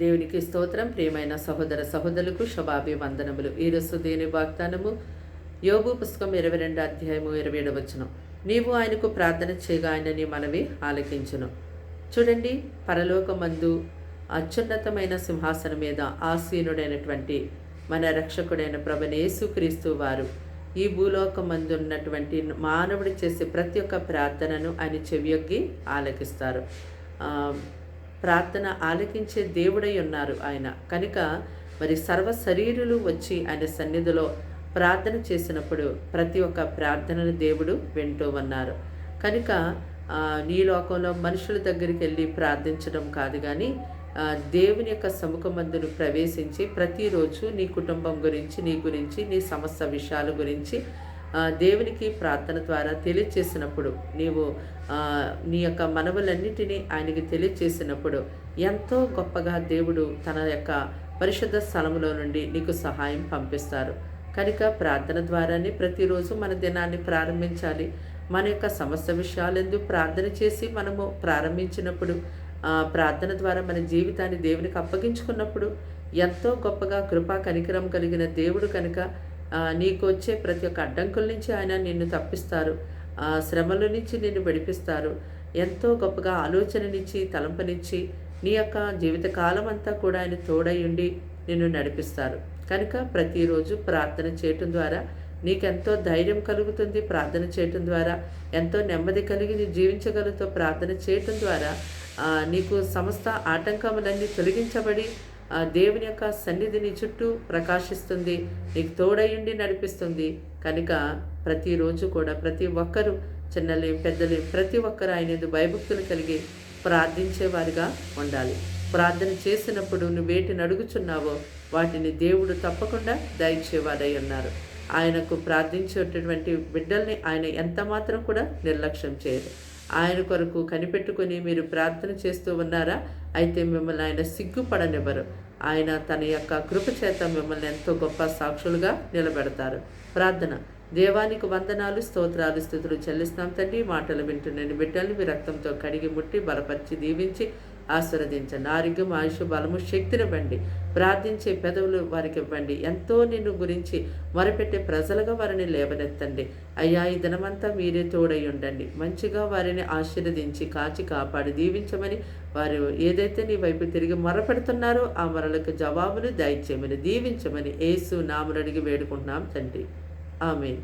దేవునికి స్తోత్రం. ప్రియమైన సహోదర సహోదరులకు శుభాభివందనములు. ఈరోజు దేని వాగ్దానము యోగు పుస్తకం ఇరవై రెండు అధ్యాయము ఇరవై ఏడు నీవు ఆయనకు ప్రార్థన చేయగా ఆయన నీ మనవి ఆలకించును. చూడండి పరలోకమందు అత్యున్నతమైన సింహాసనం మీద ఆసీనుడైనటువంటి మన రక్షకుడైన ప్రభనేసుక్రీస్తు వారు ఈ భూలోకమందు ఉన్నటువంటి మానవుడు చేసే ప్రతి ఒక్క ప్రార్థనను ఆయన చెవియొగ్గి ఆలకిస్తారు. ప్రార్థన ఆలకించే దేవుడై ఉన్నారు ఆయన. కనుక మరి సర్వ శరీరులు వచ్చి ఆయన సన్నిధిలో ప్రార్థన చేసినప్పుడు ప్రతి ఒక్క ప్రార్థనను దేవుడు వింటూ ఉన్నారు. కనుక నీ లోకంలో మనుషుల దగ్గరికి వెళ్ళి ప్రార్థించడం కాదు కానీ దేవుని యొక్క సముఖమందును ప్రవేశించి ప్రతిరోజు నీ కుటుంబం గురించి నీ గురించి నీ సమస్య విషయాల గురించి దేవునికి ప్రార్థన ద్వారా తెలియచేసినప్పుడు నీవు నీ యొక్క మనవులన్నిటినీ ఆయనకి తెలియచేసినప్పుడు ఎంతో గొప్పగా దేవుడు తన యొక్క పరిశుద్ధ స్థలంలో నుండి నీకు సహాయం పంపిస్తారు. కనుక ప్రార్థన ద్వారానే ప్రతిరోజు మన దినాన్ని ప్రారంభించాలి. మన యొక్క సమస్య విషయాలందు ప్రార్థన చేసి మనము ప్రారంభించినప్పుడు ప్రార్థన ద్వారా మన జీవితాన్ని దేవునికి అప్పగించుకున్నప్పుడు ఎంతో గొప్పగా కృపా కనికరం కలిగిన దేవుడు కనుక నీకు వచ్చే ప్రతి ఒక్క అడ్డంకుల నుంచి ఆయన నిన్ను తప్పిస్తారు. శ్రమల నుంచి నిన్ను విడిపిస్తారు. ఎంతో గొప్పగా ఆలోచననిచ్చి తలంపనిచ్చి నీ యొక్క జీవితకాలం అంతా కూడా ఆయన తోడయ్యుండి నిన్ను నడిపిస్తారు. కనుక ప్రతిరోజు ప్రార్థన చేయటం ద్వారా నీకెంతో ధైర్యం కలుగుతుంది. ప్రార్థన చేయటం ద్వారా ఎంతో నెమ్మది కలిగి నీ జీవించగలుగుతూ ప్రార్థన చేయటం ద్వారా నీకు సమస్త ఆటంకములన్నీ తొలగించబడి ఆ దేవుని యొక్క సన్నిధిని చుట్టూ ప్రకాశిస్తుంది. నీకు తోడయుండి నడిపిస్తుంది. కనుక ప్రతిరోజు కూడా ప్రతి ఒక్కరూ చిన్నలేం పెద్దలేం ప్రతి ఒక్కరు ఆయన యందు భయభక్తులు కలిగి ప్రార్థించేవారిగా ఉండాలి. ప్రార్థన చేసినప్పుడు నువ్వు వేటిని అడుగుచున్నావో వాటిని దేవుడు తప్పకుండా దయచేవారై ఉన్నారు. ఆయనకు ప్రార్థించేటటువంటి బిడ్డల్ని ఆయన ఎంత మాత్రం కూడా నిర్లక్ష్యం చేయరు. ఆయన కొరకు కనిపెట్టుకుని మీరు ప్రార్థన చేస్తూ ఉన్నారా? అయితే మిమ్మల్ని ఆయన సిగ్గుపడనివ్వరు. ఆయన తన యొక్క కృప చేత మిమ్మల్ని ఎంతో గొప్ప సాక్షులుగా నిలబెడతారు. ప్రార్థన. దేవానికి వందనాలు స్తోత్రాలు స్థుతులు చెల్లిస్తాం తండ్రి. మాటలు వింటున్నాను బిడ్డల్ని మీ రక్తంతో కడిగి ముట్టి బలపరిచి దీవించి ఆశీర్వదించండి. ఆరోగ్యం ఆయుష్ బలము శక్తినివ్వండి ప్రార్థించే పెదవులు వారికి ఇవ్వండి. ఎంతో నిన్ను గురించి మొరపెట్టే ప్రజలుగా వారిని లేవనెత్తండి. అయ్యా ఈ దినమంతా మీరే తోడై ఉండండి. మంచిగా వారిని ఆశీర్వదించి కాచి కాపాడి దీవించమని వారు ఏదైతే నీ వైపు తిరిగి మొరపెడుతున్నారో ఆ మొరలకు జవాబులు దయచేయమని దీవించమని ఏసు నాములు అడిగి వేడుకుంటున్నాం తండ్రి. ఆమె